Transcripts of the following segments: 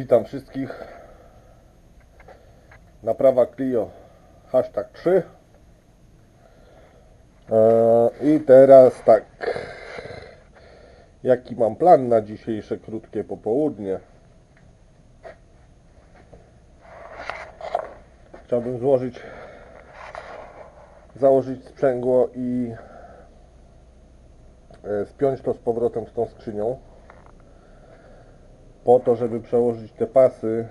Witam wszystkich. Naprawa Clio hashtag 3. Eee, I teraz tak. Jaki mam plan na dzisiejsze krótkie popołudnie? Chciałbym złożyć, założyć sprzęgło i e, spiąć to z powrotem z tą skrzynią po to, żeby przełożyć te pasy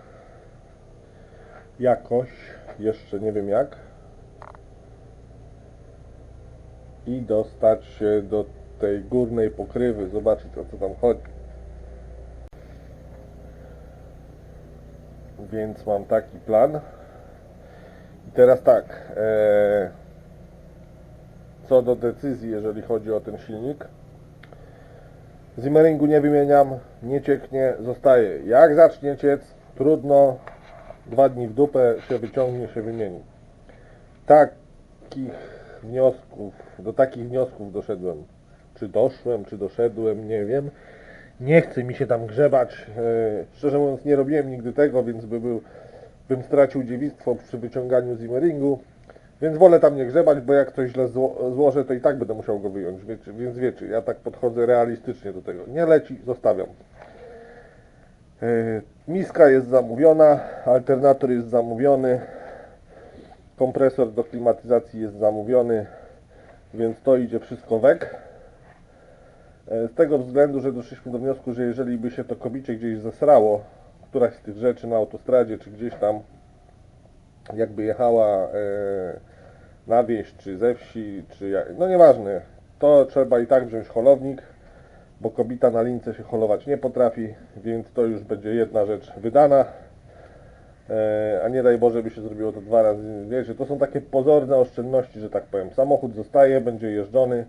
jakoś, jeszcze nie wiem jak i dostać się do tej górnej pokrywy, zobaczyć o co tam chodzi. Więc mam taki plan. I teraz tak, e, co do decyzji, jeżeli chodzi o ten silnik, Zimmeringu nie wymieniam, nie cieknie, zostaje. Jak zacznie ciec, trudno, dwa dni w dupę się wyciągnie, się wymieni. Takich wniosków, do takich wniosków doszedłem. Czy doszłem, czy doszedłem, nie wiem. Nie chce mi się tam grzebać. E, szczerze mówiąc, nie robiłem nigdy tego, więc by był, bym stracił dziewictwo przy wyciąganiu Zimmeringu. Więc wolę tam nie grzebać, bo jak coś źle zło, złożę, to i tak będę musiał go wyjąć. Wiecie, więc wiecie, ja tak podchodzę realistycznie do tego. Nie leci, zostawiam. Yy, miska jest zamówiona, alternator jest zamówiony, kompresor do klimatyzacji jest zamówiony, więc to idzie wszystko wek. Yy, Z tego względu, że doszliśmy do wniosku, że jeżeli by się to kobicie gdzieś zesrało, któraś z tych rzeczy na autostradzie, czy gdzieś tam jakby jechała e, na wieś, czy ze wsi, czy jak, no nieważne, to trzeba i tak wziąć holownik, bo kobita na lince się holować nie potrafi, więc to już będzie jedna rzecz wydana, e, a nie daj Boże by się zrobiło to dwa razy, wiecie, to są takie pozorne oszczędności, że tak powiem, samochód zostaje, będzie jeżdżony,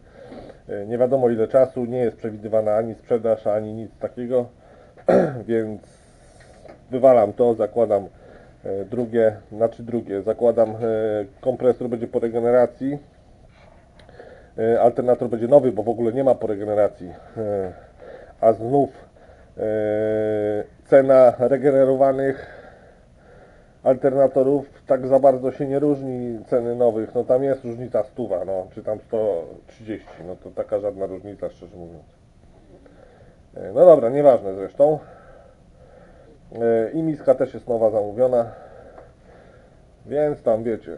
e, nie wiadomo ile czasu, nie jest przewidywana ani sprzedaż, ani nic takiego, więc wywalam to, zakładam drugie, znaczy drugie, zakładam e, kompresor będzie po regeneracji, e, alternator będzie nowy, bo w ogóle nie ma po regeneracji, e, a znów e, cena regenerowanych alternatorów tak za bardzo się nie różni ceny nowych, no tam jest różnica stuwa, no, czy tam 130, no to taka żadna różnica szczerze mówiąc. E, No dobra, nieważne zresztą. E, I miska też jest nowa zamówiona. Więc tam wiecie.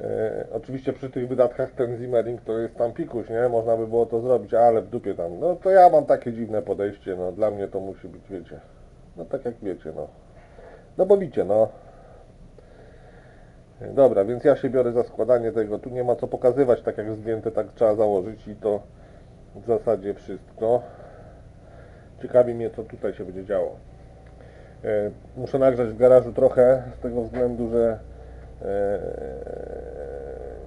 E, oczywiście przy tych wydatkach ten Zimmering to jest tam pikuś, nie? Można by było to zrobić, ale w dupie tam. No to ja mam takie dziwne podejście, no dla mnie to musi być, wiecie. No tak jak wiecie, no. No bo wiecie, no. Dobra, więc ja się biorę za składanie tego. Tu nie ma co pokazywać, tak jak zdjęte, tak trzeba założyć i to w zasadzie wszystko. Ciekawi mnie, co tutaj się będzie działo. E, Muszę nagrzać w garażu trochę, z tego względu, że e,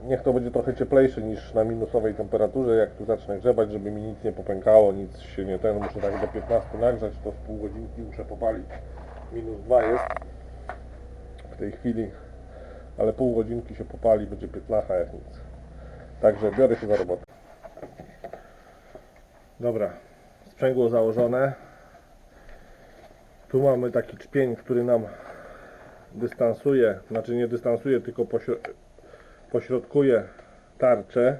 niech to będzie trochę cieplejsze niż na minusowej temperaturze, jak tu zacznę grzebać, żeby mi nic nie popękało, nic się nie ten, muszę tak do 15 nagrzać, to z pół godzinki muszę popalić. Minus 2 jest w tej chwili, ale pół godzinki się popali, będzie piętnacha jak nic. Także biorę się za robotę. Dobra, sprzęgło założone. Tu mamy taki czpień, który nam dystansuje, znaczy nie dystansuje, tylko pośro- pośrodkuje tarczę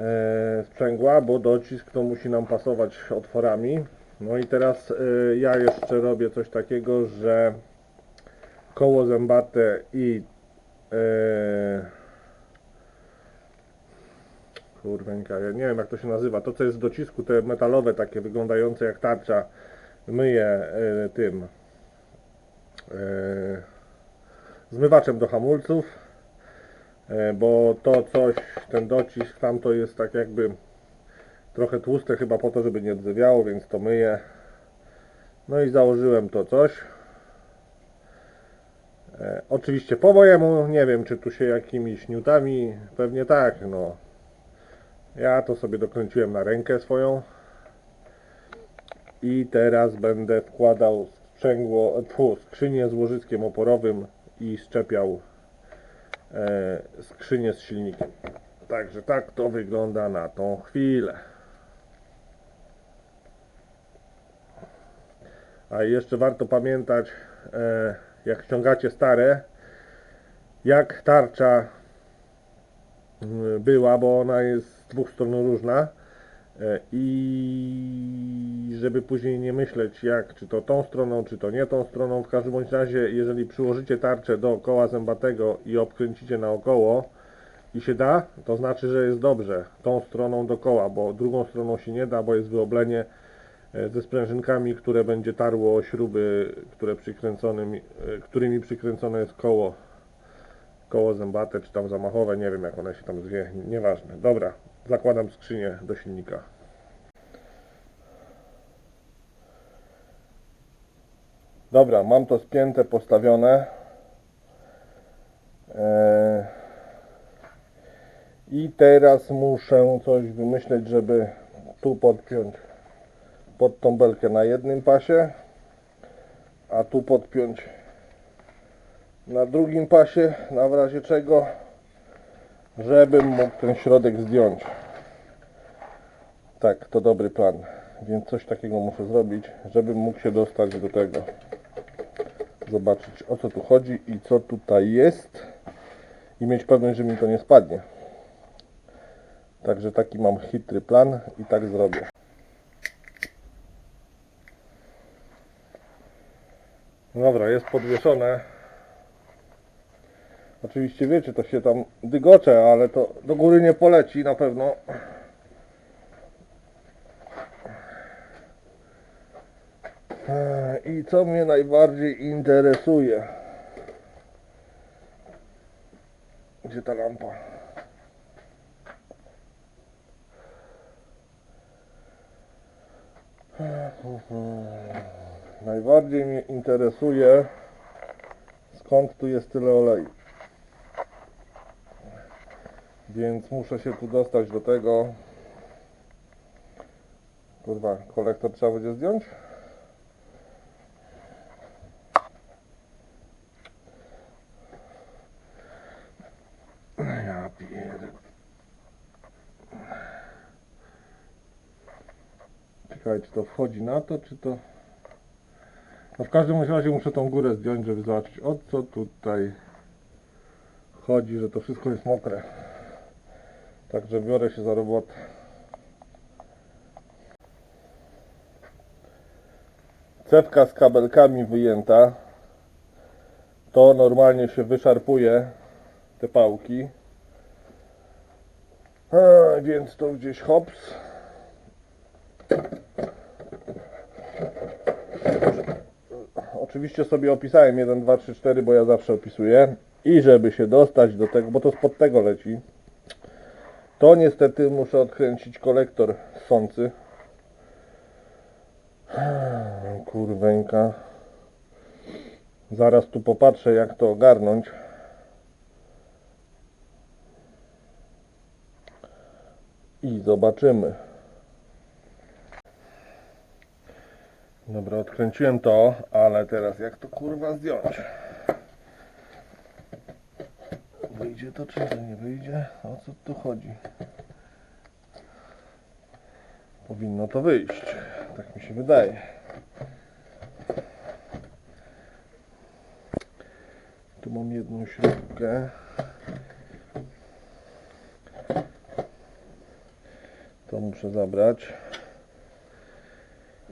e, sprzęgła, bo docisk to musi nam pasować otworami. No i teraz e, ja jeszcze robię coś takiego, że koło zębate i e, kurwęka, ja nie wiem jak to się nazywa, to co jest w docisku, te metalowe takie wyglądające jak tarcza, myję e, tym e, zmywaczem do hamulców, e, bo to coś, ten docisk tam to jest tak jakby trochę tłuste chyba po to, żeby nie odzywiało, więc to myję. No i założyłem to coś. Oczywiście po mojemu, nie wiem czy tu się jakimiś newtami, pewnie tak, no. Ja to sobie dokręciłem na rękę swoją. I teraz będę wkładał sprzęgło, tfu, skrzynię z łożyskiem oporowym i szczepiał e, skrzynię z silnikiem. Także tak to wygląda na tą chwilę. A jeszcze warto pamiętać, e, jak ściągacie stare, jak tarcza mm, była, bo ona jest z dwóch stron różna i żeby później nie myśleć jak, czy to tą stroną, czy to nie tą stroną, w każdym bądź razie, jeżeli przyłożycie tarczę do koła zębatego i obkręcicie naokoło i się da, to znaczy, że jest dobrze tą stroną do koła, bo drugą stroną się nie da, bo jest wyoblenie e, ze sprężynkami, które będzie tarło śruby, które przykręconym, e, którymi przykręcone jest koło koło zębate, czy tam zamachowe, nie wiem jak one się tam zwie, nieważne. Dobra, zakładam skrzynię do silnika. Dobra, mam to spięte, postawione. Eee, I teraz muszę coś wymyśleć, żeby tu podpiąć pod tą belkę na jednym pasie, a tu podpiąć na drugim pasie, na razie czego, żebym mógł ten środek zdjąć. Tak, to dobry plan. Więc coś takiego muszę zrobić, żebym mógł się dostać do tego. Zobaczyć o co tu chodzi i co tutaj jest. I mieć pewność, że mi to nie spadnie. Także taki mam chytry plan i tak zrobię. Dobra, jest podwieszone. Oczywiście wiecie, to się tam dygocze, ale to do góry nie poleci na pewno. Eee, I co mnie najbardziej interesuje? Gdzie ta lampa? Najbardziej mnie interesuje skąd tu jest tyle oleju. Więc muszę się tu dostać do tego. Kurwa, kolektor trzeba będzie zdjąć? Ja. Czekaj, czy to wchodzi na to, czy to... No w każdym razie muszę tą górę zdjąć, żeby zobaczyć o co tutaj chodzi, że to wszystko jest mokre. Także biorę się za robotę. Cewka z kabelkami wyjęta. To normalnie się wyszarpuje te pałki. A, więc to gdzieś hops. Oczywiście sobie opisałem 1, 2, 3, 4, bo ja zawsze opisuję. I żeby się dostać do tego, bo to spod tego leci, to niestety muszę odkręcić kolektor sący. Kurweńka. Zaraz tu popatrzę jak to ogarnąć. I zobaczymy. Dobra, odkręciłem to, ale teraz jak to kurwa zdjąć? Wyjdzie to czy nie wyjdzie? O co tu chodzi? Powinno to wyjść. Tak mi się wydaje. Tu mam jedną śrubkę. To muszę zabrać.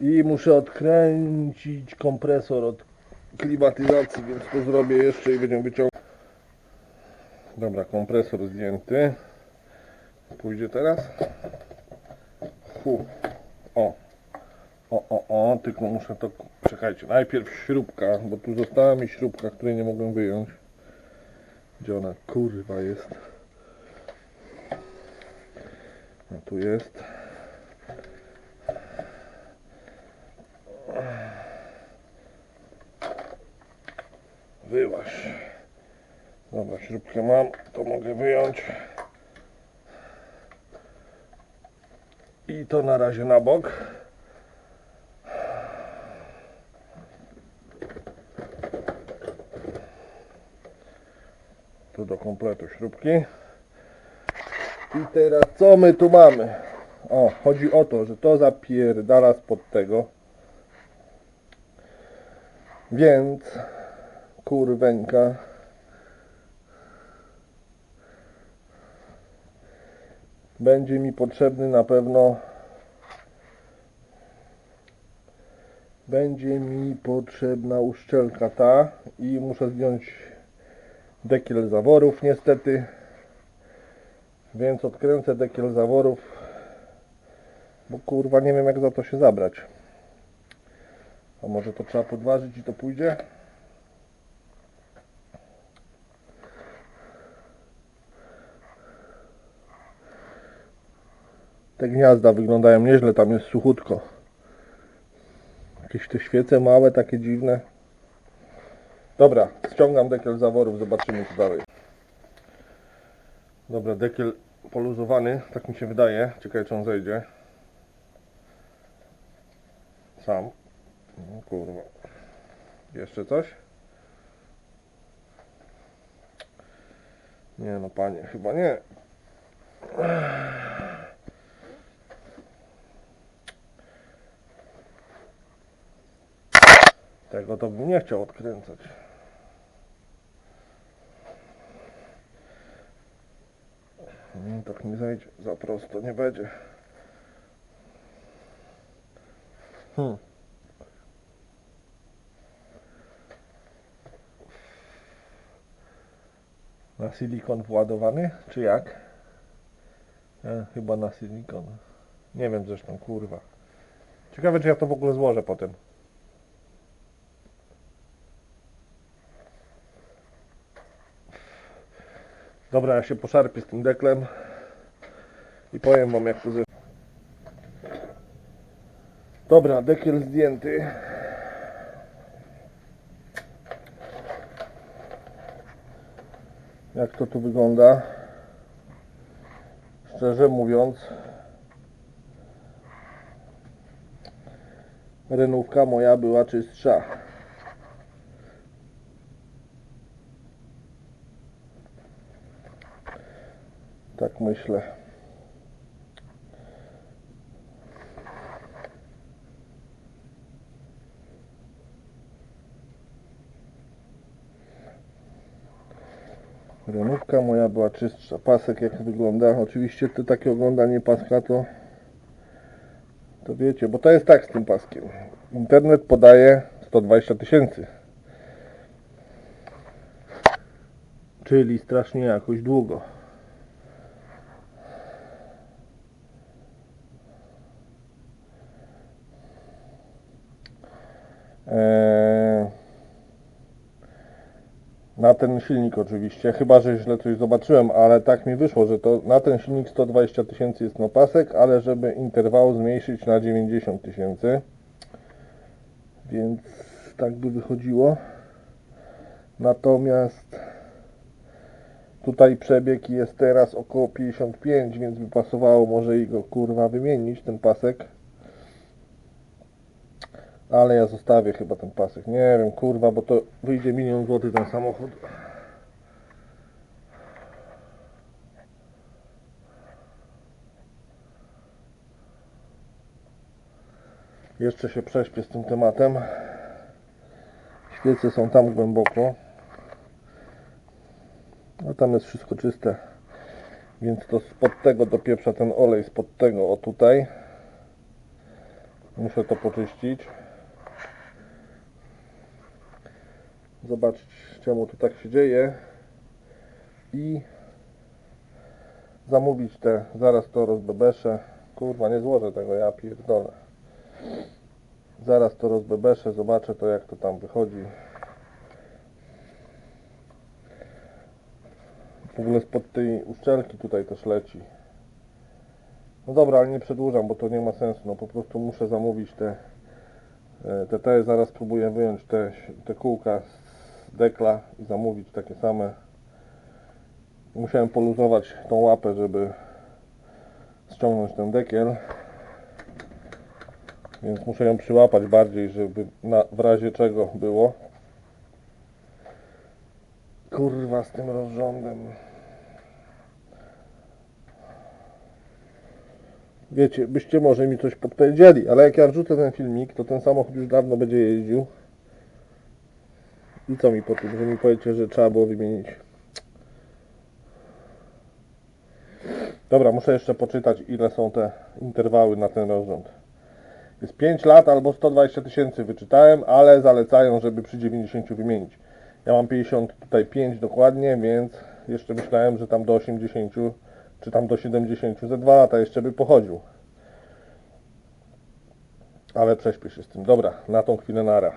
I muszę odkręcić kompresor od klimatyzacji, więc to zrobię jeszcze i będziemy wyciągać. Dobra, kompresor zdjęty. Pójdzie teraz. Hu. O. O, o, o, tylko muszę to... Czekajcie, najpierw śrubka, bo tu została mi śrubka, której nie mogłem wyjąć. Gdzie ona kurwa jest? No tu jest. Mam, to mogę wyjąć. I to na razie na bok. Tu do kompletu śrubki. I teraz co my tu mamy? O, chodzi o to, że to zapierdala spod tego. Więc kurweńka. Będzie mi potrzebny na pewno. Będzie mi potrzebna uszczelka ta i muszę zdjąć dekiel zaworów niestety. Więc odkręcę dekiel zaworów bo kurwa nie wiem jak za to się zabrać. A może to trzeba podważyć i to pójdzie? Te gniazda wyglądają nieźle, tam jest suchutko. Jakieś te świece małe, takie dziwne. Dobra, ściągam dekiel zaworów, zobaczymy co dalej. Dobra, dekiel poluzowany, tak mi się wydaje. Ciekawe czy on zejdzie. Sam. No kurwa. Jeszcze coś? Nie no panie, chyba nie. Tego to bym nie chciał odkręcać. Nie, tak nie zejdzie. Za prosto nie będzie. Hmm. Na silikon władowany, czy jak? E, chyba na silikon. Nie wiem zresztą, kurwa. Ciekawe, czy ja to w ogóle złożę potem. Dobra, ja się poszarpię z tym deklem i powiem wam jak to ze... Dobra, dekiel zdjęty. Jak to tu wygląda? Szczerze mówiąc, renówka moja była czystsza. Tak myślę. Renówka moja była czystsza. Pasek jak wygląda. Oczywiście to takie oglądanie paska to to wiecie, bo to jest tak z tym paskiem. Internet podaje 120 tysięcy. Czyli strasznie jakoś długo. Na ten silnik oczywiście, chyba że źle coś zobaczyłem, ale tak mi wyszło, że to na ten silnik 120 tysięcy jest no pasek, ale żeby interwał zmniejszyć na 90 tysięcy. Więc tak by wychodziło. Natomiast tutaj przebieg jest teraz około 55, więc by pasowało może i go kurwa wymienić, ten pasek. Ale ja zostawię chyba ten pasek. Nie wiem, kurwa, bo to wyjdzie milion złotych ten samochód. Jeszcze się prześpię z tym tematem. Świece są tam głęboko. A tam jest wszystko czyste. Więc to spod tego dopieprza ten olej, spod tego, o tutaj. Muszę to poczyścić. Zobaczyć czemu to tak się dzieje i zamówić te, zaraz to rozbebeszę kurwa nie złożę tego, ja pierdolę. Zaraz to rozbebeszę, zobaczę to jak to tam wychodzi. W ogóle spod tej uszczelki tutaj też leci. No dobra, ale nie przedłużam, bo to nie ma sensu. No po prostu muszę zamówić te e, te, zaraz próbuję wyjąć te, te kółka z dekla i zamówić takie same. Musiałem poluzować tą łapę, żeby ściągnąć ten dekiel. Więc muszę ją przyłapać bardziej, żeby na, w razie czego było. Kurwa z tym rozrządem. Wiecie, byście może mi coś podpowiedzieli, ale jak ja wrzucę ten filmik, to ten samochód już dawno będzie jeździł. I co mi po tym, że mi powiecie, że trzeba było wymienić? Dobra, muszę jeszcze poczytać, ile są te interwały na ten rozrząd. Jest 5 lat albo 120 tysięcy wyczytałem, ale zalecają, żeby przy 90 wymienić. Ja mam 55 dokładnie, więc jeszcze myślałem, że tam do 80 czy tam do 70 ze 2 lata jeszcze by pochodził. Ale prześpię się z tym. Dobra, na tą chwilę nara.